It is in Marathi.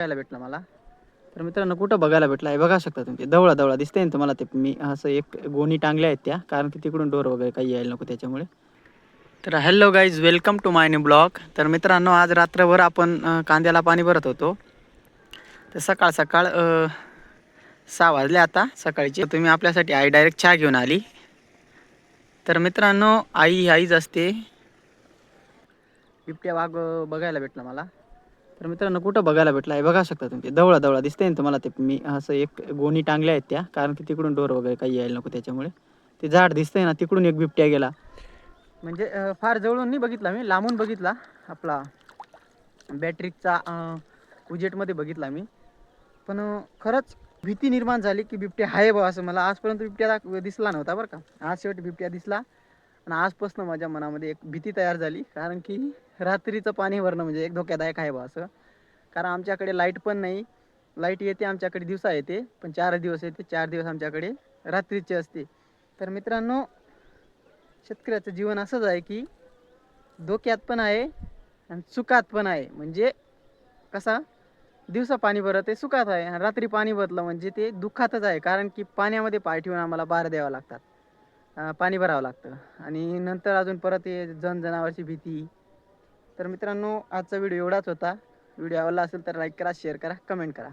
बघायला भेटला मला. तर मित्रांनो कुठं बघायला भेटला? आहे बघा शकता तुम्ही. दवळा दवळा दिसतंय ना तुम्हाला ते मी असं एक गोणी टांगल्या आहेत त्या कारण की तिकडून डोर वगैरे काही यायला नको त्याच्यामुळे. तर hello guys welcome to my new blog. तर मित्रांनो आज रात्रभर आपण कांद्याला पाणी भरत होतो. तर सकाळ सकाळ सहा वाजले आता सकाळची. तुम्ही आपल्यासाठी आई डायरेक्ट चहा घेऊन आली. तर मित्रांनो आई आईच असते. बिबट्या वाघ बघायला भेटला मला. तर मित्रांनो कुठं बघायला भेटला आहे बघा शकता तुम्ही. दवळा दवळा दिसते ना तुम्हाला ते. मी असं एक गोणी टांगल्या आहेत त्या कारण की तिकडून डोर वगैरे काही यायला नको त्याच्यामुळे. ते झाड दिसतंय ना तिकडून एक बिबट्या गेला. म्हणजे फार जवळून नाही बघितला मी लांबून बघितला. आपला बॅटरीचा उजेटमध्ये बघितला मी. पण खरंच भीती निर्माण झाली की बिबट्या आहे बा असं मला. आजपर्यंत बिबट्या दाख- दिसला नव्हता बरं का. आज शेवटी बिबट्या दिसला. आणि आजपासून माझ्या मनामध्ये एक भीती तयार झाली. कारण की रात्रीचं पाणी भरणं म्हणजे एक धोक्यादायक आहे बा असं. कारण आमच्याकडे लाइट पण नाही. लाइट येते आमच्याकडे दिवसा येते. पण चार दिवस येते चार दिवस आमच्याकडे रात्रीचे असते. तर मित्रांनो शेतकऱ्याचं जीवन असंच आहे की धोक्यात पण आहे आणि सुखात पण आहे. म्हणजे कसा? दिवसा पाणी भरत आहे सुखात आहे आणि रात्री पाणी भरलं म्हणजे ते दुःखातच आहे. कारण की पाण्यामध्ये पाय ठेवून आम्हाला बार द्यावं लागतात. पाणी भरावं लागतं. आणि नंतर अजून परत हे जन जनावरची भीती. तर मित्रांनो आजचा व्हिडिओ एवढाच होता. व्हिडिओ आवडला असेल तर लाईक करा शेअर करा कमेंट करा.